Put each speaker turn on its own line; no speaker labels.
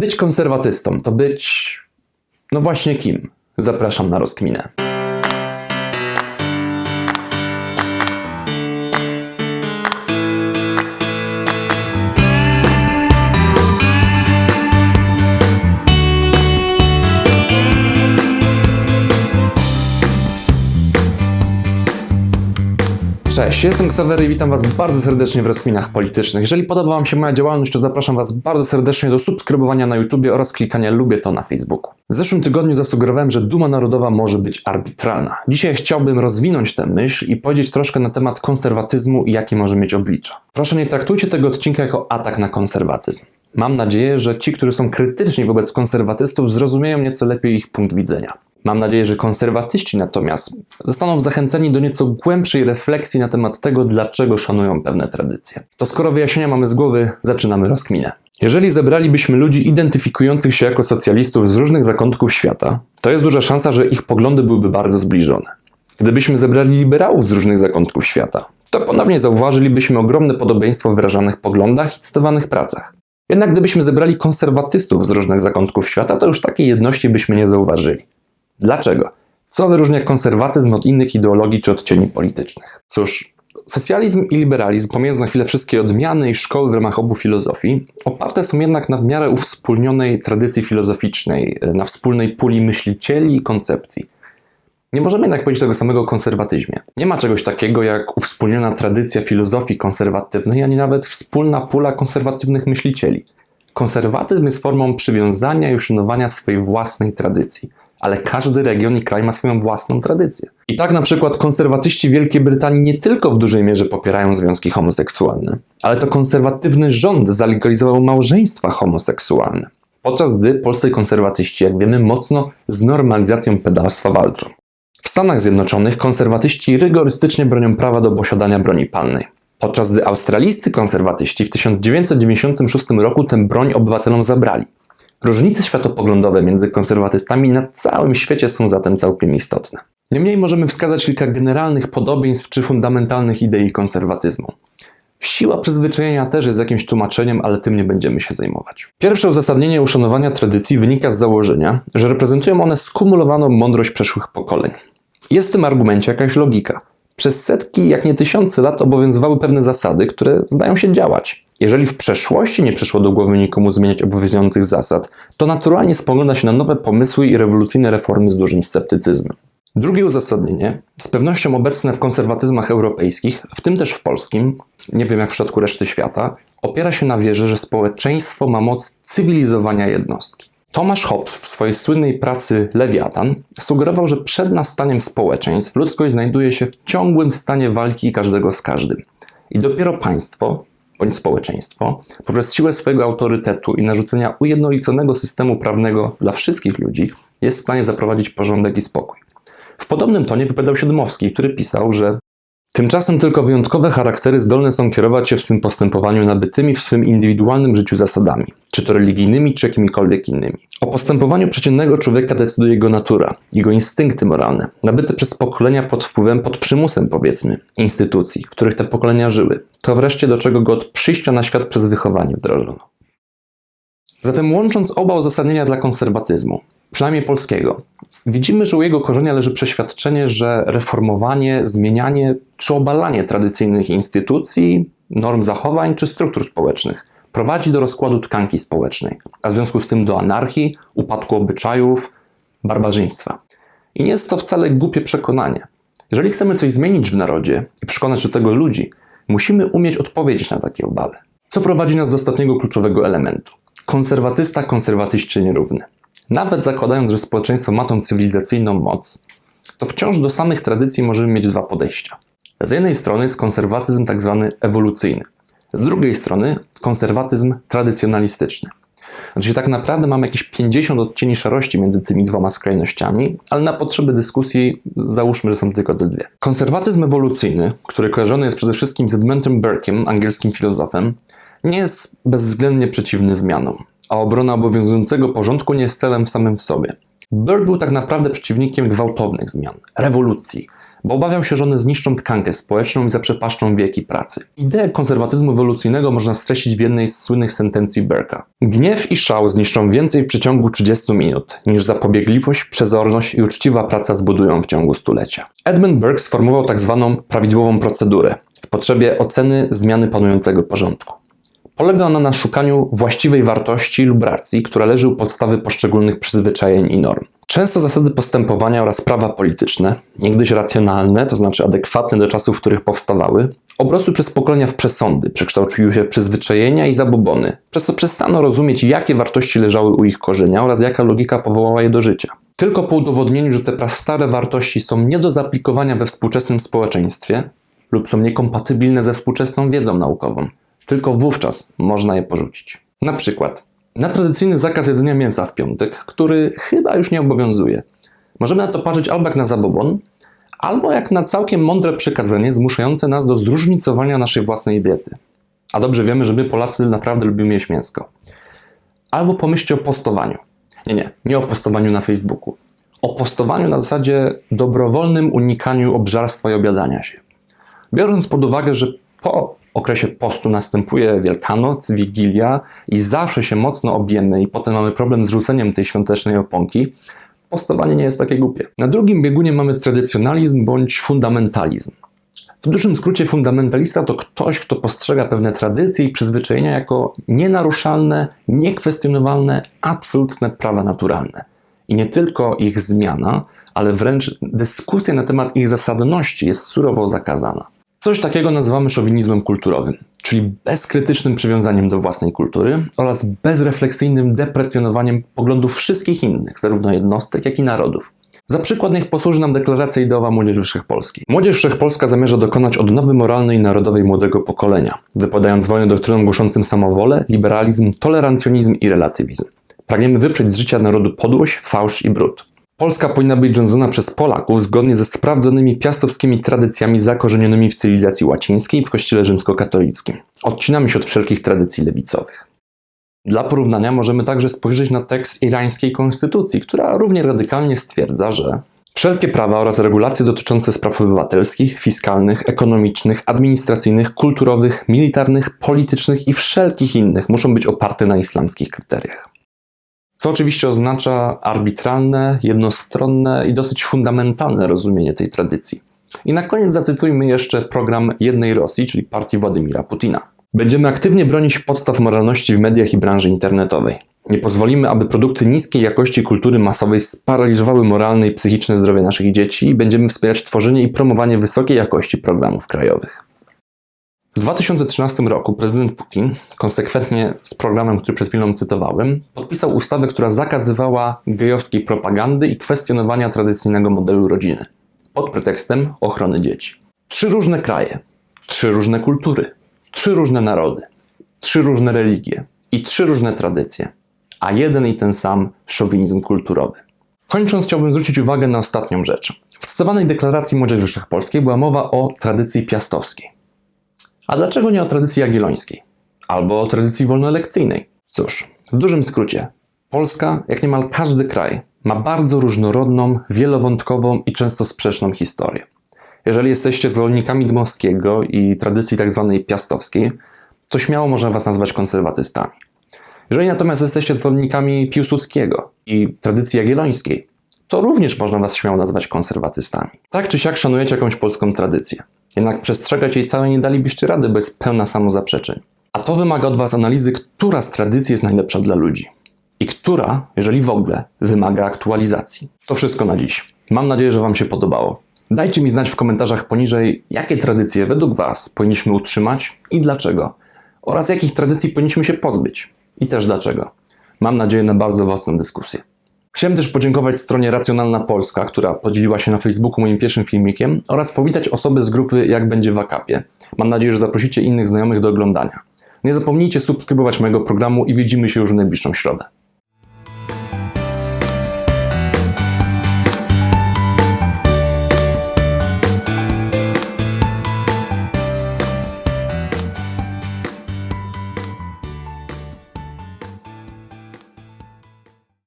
Być konserwatystą to być. No właśnie kim? Zapraszam na rozkminę. Cześć, jestem Ksawery i witam Was bardzo serdecznie w rozkminach politycznych. Jeżeli podoba Wam się moja działalność, to zapraszam Was bardzo serdecznie do subskrybowania na YouTubie oraz klikania lubię to na Facebooku. W zeszłym tygodniu zasugerowałem, że Duma Narodowa może być arbitralna. Dzisiaj chciałbym rozwinąć tę myśl i powiedzieć troszkę na temat konserwatyzmu i jakie może mieć oblicza. Proszę nie traktujcie tego odcinka jako atak na konserwatyzm. Mam nadzieję, że ci, którzy są krytyczni wobec konserwatystów, zrozumieją nieco lepiej ich punkt widzenia. Mam nadzieję, że konserwatyści natomiast zostaną zachęceni do nieco głębszej refleksji na temat tego, dlaczego szanują pewne tradycje. To skoro wyjaśnienia mamy z głowy, zaczynamy rozkminę. Jeżeli zebralibyśmy ludzi identyfikujących się jako socjalistów z różnych zakątków świata, to jest duża szansa, że ich poglądy byłyby bardzo zbliżone. Gdybyśmy zebrali liberałów z różnych zakątków świata, to ponownie zauważylibyśmy ogromne podobieństwo w wyrażanych poglądach i cytowanych pracach. Jednak gdybyśmy zebrali konserwatystów z różnych zakątków świata, to już takiej jedności byśmy nie zauważyli. Dlaczego? Co wyróżnia konserwatyzm od innych ideologii czy odcieni politycznych? Cóż, socjalizm i liberalizm, pomijając na chwilę wszystkie odmiany i szkoły w ramach obu filozofii, oparte są jednak na w miarę uwspólnionej tradycji filozoficznej, na wspólnej puli myślicieli i koncepcji. Nie możemy jednak powiedzieć tego samego o konserwatyzmie. Nie ma czegoś takiego jak uwspólniona tradycja filozofii konserwatywnej, ani nawet wspólna pula konserwatywnych myślicieli. Konserwatyzm jest formą przywiązania i uszanowania swojej własnej tradycji ale każdy region i kraj ma swoją własną tradycję. I tak na przykład konserwatyści Wielkiej Brytanii nie tylko w dużej mierze popierają związki homoseksualne, ale to konserwatywny rząd zalegalizował małżeństwa homoseksualne. Podczas gdy polscy konserwatyści, jak wiemy, mocno z normalizacją pedalstwa walczą. W Stanach Zjednoczonych konserwatyści rygorystycznie bronią prawa do posiadania broni palnej. Podczas gdy australijscy konserwatyści w 1996 roku tę broń obywatelom zabrali. Różnice światopoglądowe między konserwatystami na całym świecie są zatem całkiem istotne. Niemniej możemy wskazać kilka generalnych podobieństw czy fundamentalnych idei konserwatyzmu. Siła przyzwyczajenia też jest jakimś tłumaczeniem, ale tym nie będziemy się zajmować. Pierwsze uzasadnienie uszanowania tradycji wynika z założenia, że reprezentują one skumulowaną mądrość przeszłych pokoleń. Jest w tym argumencie jakaś logika. Przez setki, jak nie tysiące lat obowiązywały pewne zasady, które zdają się działać. Jeżeli w przeszłości nie przyszło do głowy nikomu zmieniać obowiązujących zasad, to naturalnie spogląda się na nowe pomysły i rewolucyjne reformy z dużym sceptycyzmem. Drugie uzasadnienie, z pewnością obecne w konserwatyzmach europejskich, w tym też w polskim, nie wiem jak w przypadku reszty świata, opiera się na wierze, że społeczeństwo ma moc cywilizowania jednostki. Tomasz Hobbes w swojej słynnej pracy Lewiatan sugerował, że przed nastaniem społeczeństw ludzkość znajduje się w ciągłym stanie walki każdego z każdym. I dopiero państwo, bądź społeczeństwo, poprzez siłę swojego autorytetu i narzucenia ujednoliconego systemu prawnego dla wszystkich ludzi, jest w stanie zaprowadzić porządek i spokój. W podobnym tonie wypowiadał się Dmowski, który pisał, że Tymczasem tylko wyjątkowe charaktery zdolne są kierować się w swym postępowaniu nabytymi w swym indywidualnym życiu zasadami, czy to religijnymi, czy jakimikolwiek innymi. O postępowaniu przeciętnego człowieka decyduje jego natura, jego instynkty moralne, nabyte przez pokolenia pod wpływem, pod przymusem powiedzmy, instytucji, w których te pokolenia żyły. To wreszcie do czego go od przyjścia na świat przez wychowanie wdrożono. Zatem łącząc oba uzasadnienia dla konserwatyzmu, przynajmniej polskiego, widzimy, że u jego korzenia leży przeświadczenie, że reformowanie, zmienianie czy obalanie tradycyjnych instytucji, norm zachowań czy struktur społecznych prowadzi do rozkładu tkanki społecznej, a w związku z tym do anarchii, upadku obyczajów, barbarzyństwa. I nie jest to wcale głupie przekonanie. Jeżeli chcemy coś zmienić w narodzie i przekonać do tego ludzi, musimy umieć odpowiedzieć na takie obawy. Co prowadzi nas do ostatniego kluczowego elementu. Konserwatysta, konserwatyście nierówny. Nawet zakładając, że społeczeństwo ma tą cywilizacyjną moc, to wciąż do samych tradycji możemy mieć dwa podejścia. Z jednej strony jest konserwatyzm tak zwany ewolucyjny, z drugiej strony konserwatyzm tradycjonalistyczny. Znaczy tak naprawdę mamy jakieś 50 odcieni szarości między tymi dwoma skrajnościami, ale na potrzeby dyskusji załóżmy, że są tylko te dwie. Konserwatyzm ewolucyjny, który kojarzony jest przede wszystkim z Edmundem Burke'em, angielskim filozofem, nie jest bezwzględnie przeciwny zmianom a obrona obowiązującego porządku nie jest celem samym w sobie. Burke był tak naprawdę przeciwnikiem gwałtownych zmian, rewolucji, bo obawiał się, że one zniszczą tkankę społeczną i zaprzepaszczą wieki pracy. Ideę konserwatyzmu ewolucyjnego można streścić w jednej z słynnych sentencji Burke'a. Gniew i szał zniszczą więcej w przeciągu 30 minut, niż zapobiegliwość, przezorność i uczciwa praca zbudują w ciągu stulecia. Edmund Burke sformułował tak zwaną prawidłową procedurę w potrzebie oceny zmiany panującego porządku. Polega ona na szukaniu właściwej wartości lub racji, która leży u podstawy poszczególnych przyzwyczajeń i norm. Często zasady postępowania oraz prawa polityczne, niegdyś racjonalne, to znaczy adekwatne do czasów, w których powstawały, obrosły przez pokolenia w przesądy, przekształciły się w przyzwyczajenia i zabobony, przez co przestano rozumieć, jakie wartości leżały u ich korzenia oraz jaka logika powołała je do życia. Tylko po udowodnieniu, że te prastare wartości są nie do zaaplikowania we współczesnym społeczeństwie lub są niekompatybilne ze współczesną wiedzą naukową, tylko wówczas można je porzucić. Na przykład, na tradycyjny zakaz jedzenia mięsa w piątek, który chyba już nie obowiązuje. Możemy na to patrzeć albo jak na zabobon, albo jak na całkiem mądre przekazanie zmuszające nas do zróżnicowania naszej własnej diety. A dobrze wiemy, że my Polacy naprawdę lubimy jeść mięsko. Albo pomyślcie o postowaniu. Nie, nie, nie o postowaniu na Facebooku. O postowaniu na zasadzie dobrowolnym unikaniu obżarstwa i obiadania się. Biorąc pod uwagę, że po okresie postu następuje Wielkanoc, Wigilia i zawsze się mocno objemy i potem mamy problem z rzuceniem tej świątecznej oponki, postowanie nie jest takie głupie. Na drugim biegunie mamy tradycjonalizm bądź fundamentalizm. W dużym skrócie fundamentalista to ktoś, kto postrzega pewne tradycje i przyzwyczajenia jako nienaruszalne, niekwestionowalne, absolutne prawa naturalne. I nie tylko ich zmiana, ale wręcz dyskusja na temat ich zasadności jest surowo zakazana. Coś takiego nazywamy szowinizmem kulturowym, czyli bezkrytycznym przywiązaniem do własnej kultury oraz bezrefleksyjnym deprecjonowaniem poglądów wszystkich innych, zarówno jednostek, jak i narodów. Za przykład niech posłuży nam deklaracja ideowa Młodzieży Wszechpolskiej. Młodzież Wszechpolska zamierza dokonać odnowy moralnej i narodowej młodego pokolenia, wypadając wojnę doktrynom głoszącym samowolę, liberalizm, tolerancjonizm i relatywizm. Pragniemy wyprzeć z życia narodu podłość, fałsz i brud. Polska powinna być rządzona przez Polaków zgodnie ze sprawdzonymi piastowskimi tradycjami zakorzenionymi w cywilizacji łacińskiej i w kościele rzymskokatolickim. Odcinamy się od wszelkich tradycji lewicowych. Dla porównania możemy także spojrzeć na tekst irańskiej konstytucji, która równie radykalnie stwierdza, że wszelkie prawa oraz regulacje dotyczące spraw obywatelskich, fiskalnych, ekonomicznych, administracyjnych, kulturowych, militarnych, politycznych i wszelkich innych muszą być oparte na islamskich kryteriach. Co oczywiście oznacza arbitralne, jednostronne i dosyć fundamentalne rozumienie tej tradycji. I na koniec zacytujmy jeszcze program Jednej Rosji, czyli partii Władimira Putina. Będziemy aktywnie bronić podstaw moralności w mediach i branży internetowej. Nie pozwolimy, aby produkty niskiej jakości kultury masowej sparaliżowały moralne i psychiczne zdrowie naszych dzieci i będziemy wspierać tworzenie i promowanie wysokiej jakości programów krajowych. W 2013 roku prezydent Putin, konsekwentnie z programem, który przed chwilą cytowałem, podpisał ustawę, która zakazywała gejowskiej propagandy i kwestionowania tradycyjnego modelu rodziny pod pretekstem ochrony dzieci. Trzy różne kraje, trzy różne kultury, trzy różne narody, trzy różne religie i trzy różne tradycje, a jeden i ten sam szowinizm kulturowy. Kończąc, chciałbym zwrócić uwagę na ostatnią rzecz. W cytowanej deklaracji Młodzieży Wszechpolskiej była mowa o tradycji piastowskiej. A dlaczego nie o tradycji jagiellońskiej? Albo o tradycji wolnoelekcyjnej? Cóż, w dużym skrócie, Polska, jak niemal każdy kraj, ma bardzo różnorodną, wielowątkową i często sprzeczną historię. Jeżeli jesteście zwolennikami Dmowskiego i tradycji tzw. Tak piastowskiej, to śmiało można was nazwać konserwatystami. Jeżeli natomiast jesteście zwolennikami Piłsudskiego i tradycji jagiellońskiej, to również można was śmiało nazwać konserwatystami. Tak czy siak szanujecie jakąś polską tradycję. Jednak przestrzegać jej całej nie dalibyście rady bez pełna samozaprzeczeń. A to wymaga od Was analizy, która z tradycji jest najlepsza dla ludzi i która, jeżeli w ogóle, wymaga aktualizacji. To wszystko na dziś. Mam nadzieję, że Wam się podobało. Dajcie mi znać w komentarzach poniżej, jakie tradycje według Was powinniśmy utrzymać i dlaczego, oraz jakich tradycji powinniśmy się pozbyć i też dlaczego. Mam nadzieję na bardzo owocną dyskusję. Chciałem też podziękować stronie Racjonalna Polska, która podzieliła się na Facebooku moim pierwszym filmikiem oraz powitać osoby z grupy Jak będzie w akapie. Mam nadzieję, że zaprosicie innych znajomych do oglądania. Nie zapomnijcie subskrybować mojego programu i widzimy się już w najbliższą środę.